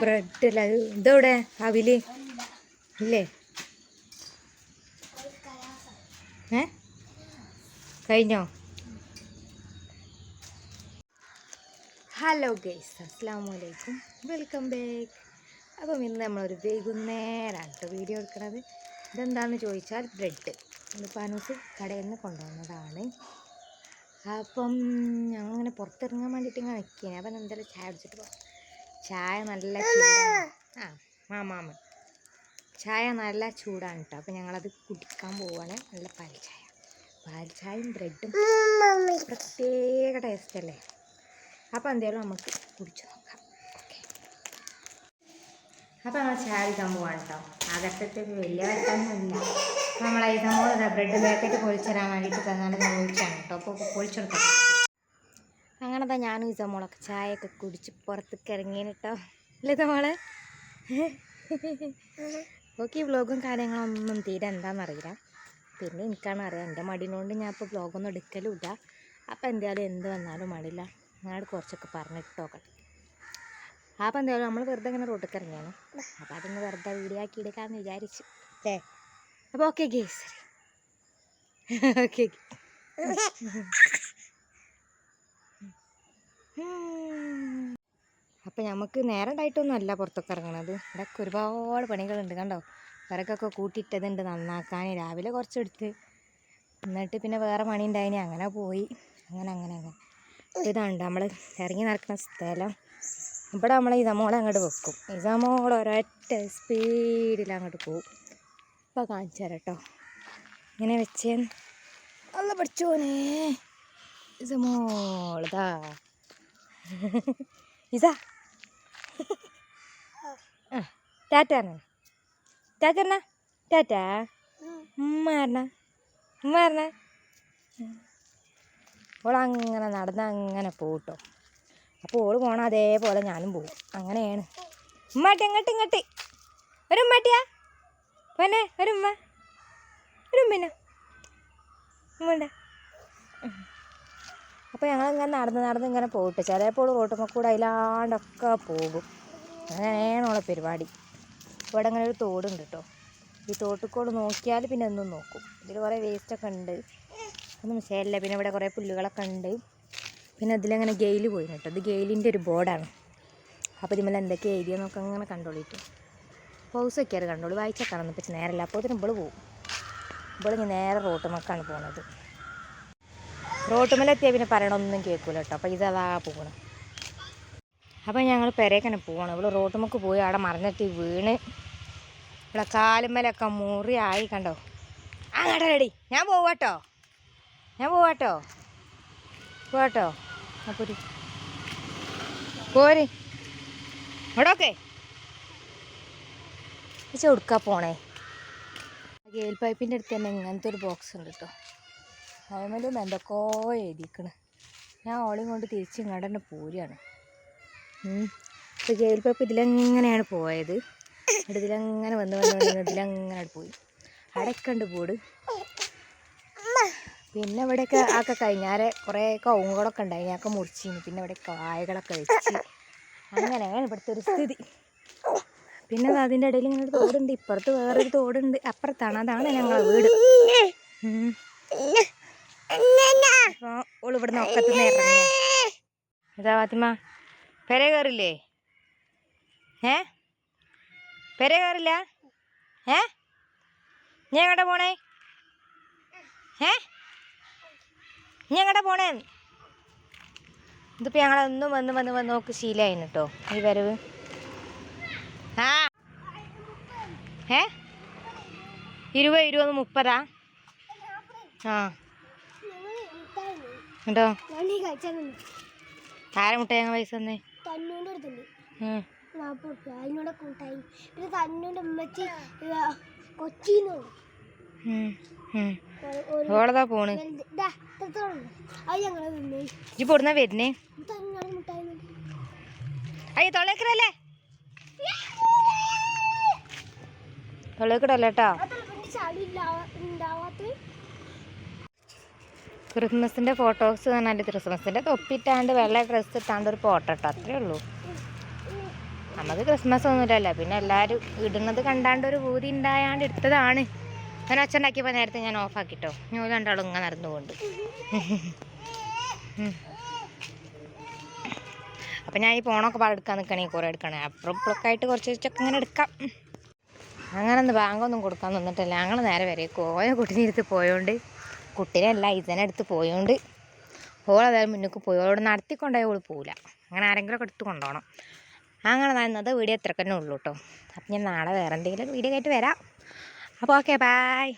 Bread അല്ല ഇത് ഇതെവിടെ? അവിൽ. ഇല്ലേ? ഏ? കഴിഞ്ഞോ? ഹലോ ഗൈസ് അസ്സാം വലൈക്കും വെൽക്കം ബാക്ക്. അപ്പം ഇന്ന് നമ്മളൊരു വൈകുന്നേരമാണ് കേട്ടോ വീഡിയോ എടുക്കുന്നത് ഇതെന്താണെന്ന് ചോദിച്ചാൽ ബ്രെഡ്. ഇത് പാനൂസ് കടയിൽ നിന്ന് കൊണ്ടുവന്നതാണ്. അപ്പം ഞങ്ങളിങ്ങനെ പുറത്തിറങ്ങാൻ വേണ്ടിയിട്ട് ഇങ്ങനെ നിൽക്കുകയാണ് അപ്പം എന്തായാലും ചായ കുടിച്ചിട്ട് പോകാം ചായ നല്ല ചൂടാണ്. ആ മാമാമ ചായ നല്ല ചൂടാണ് കേട്ടോ അപ്പം ഞങ്ങളത് കുടിക്കാൻ പോവാണ്. നല്ല പാൽ ചായ. പാൽ ചായയും ബ്രെഡും. പ്രത്യേക ടേസ്റ്റ് അല്ലേ? അപ്പോൾ എന്തായാലും നമുക്ക് കുടിച്ചു നോക്കാം. ഓക്കെ. അപ്പോൾ നമ്മൾ ചായ കുടിക്കാൻ പോവാണ് കേട്ടോ അകത്തത്തെ വലിയ വെട്ടമൊന്നുമില്ല നമ്മൾ ഈ സംഭവം ബ്രെഡ് പാക്കറ്റ് പൊളിച്ചിടാൻ വേണ്ടിയിട്ട് തന്നാണ് ഞാൻ വിളിച്ചാണ് കേട്ടോ അപ്പോൾ പൊളിച്ചെടുക്കാം. അങ്ങനെ തന്നെ ഞാനും ഈ സമോളൊക്കെ ചായയൊക്കെ കുടിച്ച് പുറത്തേക്ക് ഇറങ്ങിയാണ് കേട്ടോ അല്ലേ സമോൾ ഓക്കെ വ്ളോഗും കാര്യങ്ങളൊന്നും തീരെ എന്താണെന്നറിയില്ല പിന്നെ എനിക്കാണ് അറിയാം എന്റെ മടിനോണ്ട് ഞാൻ ഇപ്പോൾ വ്ളോഗൊന്നും എടുക്കലുമില്ല അപ്പോൾ എന്തായാലും എന്ത് വന്നാലും മടിയില്ല. ഞാൻ കുറച്ചൊക്കെ പറഞ്ഞിട്ട് നോക്കട്ടെ അപ്പോൾ എന്തായാലും നമ്മൾ വെറുതെ ഇങ്ങനെ റോട്ടിൽ ഇറങ്ങിയാണ് അപ്പോൾ അതൊന്ന് വെറുതെ വീഡിയോ ആക്കി എടുക്കാമെന്ന് വിചാരിച്ചു. അല്ലേ അപ്പോൾ ഓക്കെ ഗേസ് ഓക്കെ അപ്പം നമുക്ക് നേരം ഉണ്ടായിട്ടൊന്നും അല്ല പുറത്തൊക്കെ ഇറങ്ങണത്. ഇവിടെയൊക്കെ ഒരുപാട് പണികളുണ്ട് കണ്ടോ? വിറകൊക്കെ കൂട്ടിയിട്ടതുണ്ട് നന്നാക്കാൻ. രാവിലെ കുറച്ചെടുത്ത് എന്നിട്ട് പിന്നെ വേറെ പണി ഉണ്ടായിനി. അങ്ങനെ പോയി. അങ്ങനെ അങ്ങനെ അങ്ങനെ. ഇതാണ് നമ്മൾ ഇറങ്ങി നടക്കുന്ന സ്ഥലം. ഇവിടെ നമ്മൾ ഈ സമോളെ അങ്ങോട്ട് വെക്കും. ഈ സമോള ഒരൊറ്റ സ്പീഡിൽ അങ്ങോട്ട് പോകും ഇപ്പോൾ കാണിച്ചു തരാം കേട്ടോ. ഇങ്ങനെ വെച്ചേന്ന്. അല്ല പഠിച്ചോനേ. സമോളതാ ഇതാ. ടാറ്റാണ് ടാറ്റ ടാറ്റ ഉമ്മാരണ ഉമ്മാരണ ഓളങ്ങനെ നടന്ന് അങ്ങനെ പോട്ടോ. അപ്പോൾ ഓൾ പോണ അതേപോലെ ഞാനും പോകും അങ്ങനെയാണ്. ഉമ്മാട്ടി ഇങ്ങോട്ട് ഇങ്ങോട്ട്. ഒരു ഉമ്മാട്ടിയാ. പോനെ ഒരു ഉമ്മ. ഒരു ഉമ്മണ്ട അപ്പോൾ ഞങ്ങൾ ഇങ്ങനെ നടന്ന് നടന്ന് ഇങ്ങനെ പോയിട്ട് ചിലപ്പോൾ റോട്ടുമ്മ കൂടെ അതിലാണ്ടൊക്കെ പോകും. അങ്ങനെയാണുള്ള പരിപാടി. ഇവിടെ അങ്ങനെ ഒരു തോടുണ്ട് കേട്ടോ ഈ തോട്ടിക്കോട് നോക്കിയാൽ പിന്നെ ഒന്നും നോക്കും. ഇതിൽ കുറേ വേസ്റ്റൊക്കെ ഉണ്ട്. ഒന്നും ശരിയല്ല പിന്നെ ഇവിടെ കുറേ പുല്ലുകളൊക്കെ ഉണ്ട്. പിന്നെ ഇതിലങ്ങനെ ഗെയിൽ പോയി കേട്ടോ ഇത് ഗെയിലിന്റെ ഒരു ബോർഡാണ്. അപ്പോൾ ഇതിന്മേൽ എന്തൊക്കെ നോക്കി അങ്ങനെ കണ്ടോളിട്ടു. പൗസ് വെക്കാറ് കണ്ടോളൂ. വായിച്ചേക്കാണെന്ന് ഇപ്പം നേരല്ല അപ്പോൾ ഇതിന് പോകും ഇവൾ ഇങ്ങനെ നേരെ റോട്ടുമൊക്കെയാണ് പോകുന്നത് റോട്ടുമലെത്തിയാൽ പിന്നെ പറയണമൊന്നും കേൾക്കൂല കേട്ടോ അപ്പോൾ ഇതതാ പോകണം അപ്പോൾ ഞങ്ങൾ പെരേക്കനെ പോകണം ഇവിടെ റോട്ടുമക്ക് പോയി അവിടെ മറിഞ്ഞിട്ട് വീണ്. ഇവിടെ കാലുമ്മലൊക്കെ മുറിയായി കണ്ടോ. ആ റെഡി. ഞാൻ പോവാട്ടോ. ഞാൻ പോവാട്ടോ. പോവാട്ടോ. അപ്പോൾ പോര്. ഇവിടെ ഓക്കെ കൊടുക്കാ പോണേ? ഗെയിൽ പൈപ്പിന്റെ അടുത്ത് തന്നെ ഇങ്ങനത്തെ ഒരു ബോക്സ് ഉണ്ട് കേട്ടോ അതിലും എന്തൊക്കെയോ എഴുതിക്കണ് ഞാൻ ഓളെയും കൊണ്ട് തിരിച്ച് ഇങ്ങോട്ട് തന്നെ പോരുകയാണ് ഇപ്പോൾ ജയിലിപ്പോൾ ഇതിലെങ്ങനെയാണ് പോയത്. ഇതിലങ്ങനെ വന്ന് വന്ന് വന്ന് ഇതിലങ്ങനെ പോയി. അടക്കണ്ട് പോട്. പിന്നെ ഇവിടെയൊക്കെ ആക്കെ കഴിഞ്ഞാൽ കുറേ കവുങ്ങുകളൊക്കെ ഉണ്ടായി. ഞാനൊക്കെ മുറിച്ചിന്. പിന്നെ ഇവിടെ കായകളൊക്കെ വെച്ച്. അങ്ങനെയാണ് ഇവിടുത്തെ ഒരു സ്ഥിതി. പിന്നെ അതിന്റെ ഇടയിൽ ഇങ്ങനെ ഒരു തോടുണ്ട്. ഇപ്പുറത്ത് വേറൊരു തോടുണ്ട്. അപ്പുറത്താണ്. അതാണ് ഞങ്ങളെ വീട്. അപ്പോൾ ഓൾ ഇവിടെ നോക്കത്തുനിന്ന് ഇറങ്ങി. ഇതാ ഫാത്തിമ. പെര കയറില്ലേ ഏ? പെര കയറില്ല ഏ? ഞാൻ എങ്ങോട്ടാ പോണേ? ഏ? ഞാൻ എങ്ങോട്ടാ പോണേ? ഇതിപ്പോൾ ഞങ്ങളൊന്നും വന്ന് വന്ന് വന്ന് നോക്ക് ശീലമായിരുന്നു കേട്ടോ ഈ വരവ്. ആ. ഏ? ഇരുപത് ഇരുപത് മുപ്പതാ? ആ. ഉണ്ടോ ആരെ മുട്ട ഞങ്ങൾ പൈസ തന്നേ? തന്നൂന്റെ അടുത്തുണ്ട്. ഉം. നാൽപ്പത് റുപ്യ അതിനോട് കൂട്ടായി. പിന്നെ തന്നൂന്റെ ഉമ്മച്ചി കൊച്ചിന്ന്. ഓളതാ പോണ്. ഇജ്ജ് പൊടുന്ന വരുന്നേ? മുട്ടായി അയ്യോ തൊള്ളേക്കടല്ല കേട്ടോ അതല്ല പിന്നെ ചളി ഉണ്ടാവാത്ത ക്രിസ്മസിന്റെ ഫോട്ടോസ് പറഞ്ഞാൽ ക്രിസ്മസിന്റെ തൊപ്പിട്ടാണ്ട് വെള്ള ഡ്രസ്സ് ഇട്ടാണ്ട് ഒരു ഫോട്ടോ ഇട്ടോ അത്രേ ഉള്ളൂ. നമുക്ക് ക്രിസ്മസ് ഒന്നുമില്ലല്ലോ. പിന്നെ എല്ലാവരും ഇടുന്നത് കണ്ടാണ്ട് ഒരു ഭൂതി ഉണ്ടായാണ്ട് എടുത്തതാണ്. ഞാൻ ഒച്ച ഉണ്ടാക്കിയപ്പോൾ നേരത്തെ ഞാൻ ഓഫാക്കിട്ടോ ഞാൻ രണ്ടാളും ഇങ്ങനെ നടന്നുകൊണ്ട്. അപ്പം ഞാൻ ഈ ഫോണൊക്കെ പാടെ എടുക്കാൻ നിൽക്കണേ കുറേ എടുക്കണേ. അപ്പുറം ഇപ്പുറമൊക്കെ ആയിട്ട് കുറച്ച് ചോദിച്ചൊക്കെ ഇങ്ങനെ എടുക്കാം. അങ്ങനെ ഒന്ന് ബാങ്കൊന്നും കൊടുക്കാൻ നിന്നിട്ടില്ല. ഞങ്ങൾ നേരെ വരെ കോയ കുട്ടിനിരുത്ത് പോയോണ്ട്. കുട്ടീനെ അല്ല ഇതിനെ എടുത്ത് പോയോണ്ട് ഓളതായാലും മുന്നോട്ട് പോയി. ഓളോട് നടത്തിക്കൊണ്ടായി ഓൾ പോവില്ല അങ്ങനെ ആരെങ്കിലും ഒക്കെ എടുത്ത് കൊണ്ടുപോകണം അങ്ങനെ തന്നത് വീഡിയോ ഇത്ര തന്നെ ഉള്ളൂ കേട്ടോ അപ്പം ഞാൻ നാളെ വേറെ എന്തെങ്കിലും വീഡിയോ ആയിട്ട് വരാം. അപ്പോൾ ഓക്കെ ബായ്